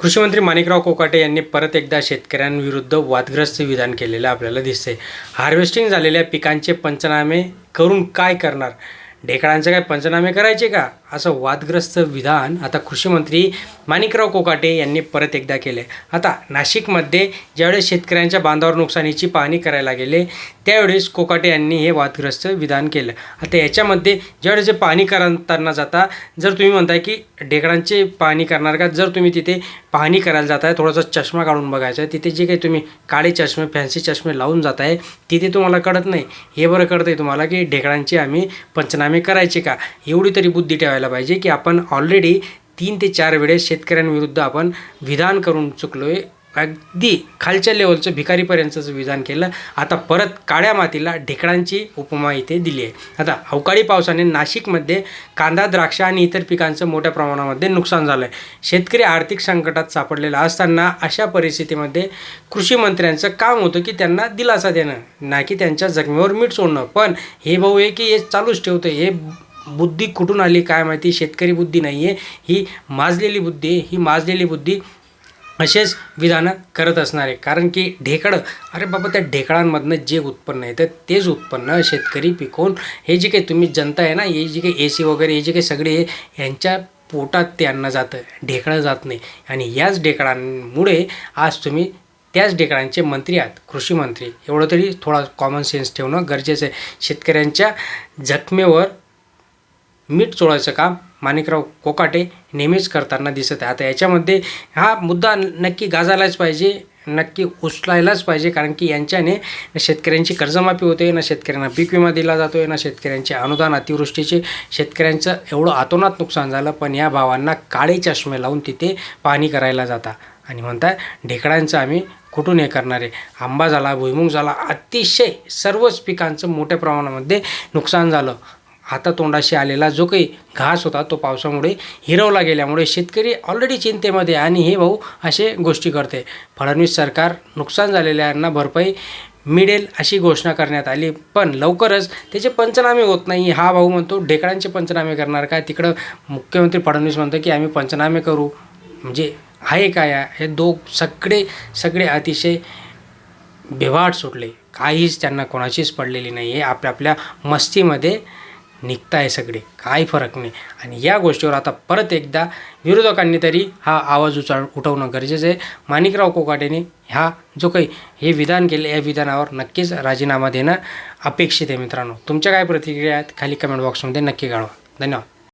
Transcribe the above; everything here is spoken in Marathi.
कृषीमंत्री माणिकराव कोकाटे यांनी परत एकदा शेतकऱ्यांविरुद्ध वादग्रस्त विधान केलेलं आपल्याला दिसते हार्वेस्टिंग झालेल्या पिकांचे पंचनामे करून काय करणार? ढेकळांचे काय पंचनामे करायचे का? असं वादग्रस्त विधान आता कृषीमंत्री माणिकराव कोकाटे यांनी परत एकदा केले आता नाशिकमध्ये ज्यावेळेस शेतकऱ्यांच्या बांधावर नुकसानीची पाहणी करायला गेले त्यावेळेस कोकाटे यांनी हे वादग्रस्त विधान केलं. आता याच्यामध्ये ज्यावेळेस हे पाहणी करताना जाता जर तुम्ही म्हणताय की ढेकळांचे पाहणी करणार का? जर तुम्ही तिथे पाहणी करायला जाताय थोडासा चष्मा काढून बघायचा आहे तिथे जे काही तुम्ही काळे चष्मे फॅन्सी चष्मे लावून जाताय तिथे तुम्हाला कळत नाही. हे बरं कळतंय तुम्हाला की ढेकळांचे आम्ही पंचनामे करायचे का? एवढी तरी बुद्धी ठेवायला पाहिजे की आपण ऑलरेडी तीन ते चार वेळेस शेतकऱ्यांविरुद्ध आपण विधान करून चुकलो आहे अगदी खालच्या लेवलचं भिकारीपर्यंतचं विधान केलं आता परत काळ्या मातीला ढेकळांची उपमा इथे दिली आहे. आता अवकाळी पावसाने नाशिकमध्ये कांदा द्राक्ष आणि इतर पिकांचं मोठ्या प्रमाणामध्ये नुकसान झालं आहे शेतकरी आर्थिक संकटात सापडलेला असताना अशा परिस्थितीमध्ये कृषी मंत्र्यांचं काम होतं की त्यांना दिलासा देणं ना की त्यांच्या जखमेवर मीठ सोडणं. पण हे भाऊ आहे की हे चालूच ठेवतं हे बुद्धी कुठून आली काय माहिती? शेतकरी बुद्धी नाही आहे ही माजलेली बुद्धी ही माजलेली बुद्धी असेच विधानं करत असणार. आहे कारण की ढेकळं अरे बाबा त्या ढेकळांमधनं जे उत्पन्न येतं तेच उत्पन्न शेतकरी पिकवून हे जे काही तुम्ही जनता आहे ना हे जे काही ए सी वगैरे हे जे काही सगळे यांच्या पोटात ते अन्न जातं ढेकळं जात नाही. आणि याच ढेकळांमुळे आज तुम्ही त्याच ढेकळांचे मंत्री आहात कृषी मंत्री. एवढं तरी थोडा कॉमन सेन्स ठेवणं गरजेचं आहे. शेतकऱ्यांच्या जखमेवर मीठ चोळायचं काम माणिकराव कोकाटे नेहमीच करताना दिसत आहे. आता याच्यामध्ये हा मुद्दा नक्की गाजायलाच पाहिजे नक्की उचलायलाच पाहिजे कारण की यांच्याने न शेतकऱ्यांची कर्जमाफी होते ना शेतकऱ्यांना पीक विमा दिला जातो आहे ना शेतकऱ्यांचे अनुदान अतिवृष्टीचे शेतकऱ्यांचं एवढं आतोनात नुकसान झालं पण या भावांना काळे चष्मे लावून तिथे पाहणी करायला जाता. आणि म्हणताय ढेकळांचं आम्ही कुठून हे करणार आहे? आंबा झाला भुईमुग झाला अतिशय सर्वच पिकांचं मोठ्या प्रमाणामध्ये नुकसान झालं. हातातोंडाशी आलेला जो काही घास होता तो पावसामुळे हिरवला गेल्यामुळे शेतकरी ऑलरेडी चिंतेमध्ये आणि हे भाऊ असे गोष्टी करते. फडणवीस सरकार नुकसान झालेल्यांना भरपाई मिळेल अशी घोषणा करण्यात आली. पण लवकरच त्याचे पंचनामे होत नाही. हा भाऊ म्हणतो ढेकळांचे पंचनामे करणार काय तिकडं मुख्यमंत्री फडणवीस म्हणतो की आम्ही पंचनामे करू. म्हणजे आहे काय हे दो सगळे सगळे अतिशय बेवाट सुटले. काहीच त्यांना कोणाचीच पडलेली नाही आहे आपल्या आपल्या मस्तीमध्ये निघताय सगळे. काही फरक नाही. आणि या गोष्टीवर आता परत एकदा विरोधकांनी तरी हा आवाज उचा उठवणं गरजेचं आहे. माणिकराव कोकाटेने ह्या जो काही हे विधान केले या विधानावर नक्कीच राजीनामा देणं अपेक्षित आहे मित्रांनो. तुमच्या काय प्रतिक्रिया आहेत खाली कमेंट बॉक्समध्ये नक्की कळवा. धन्यवाद.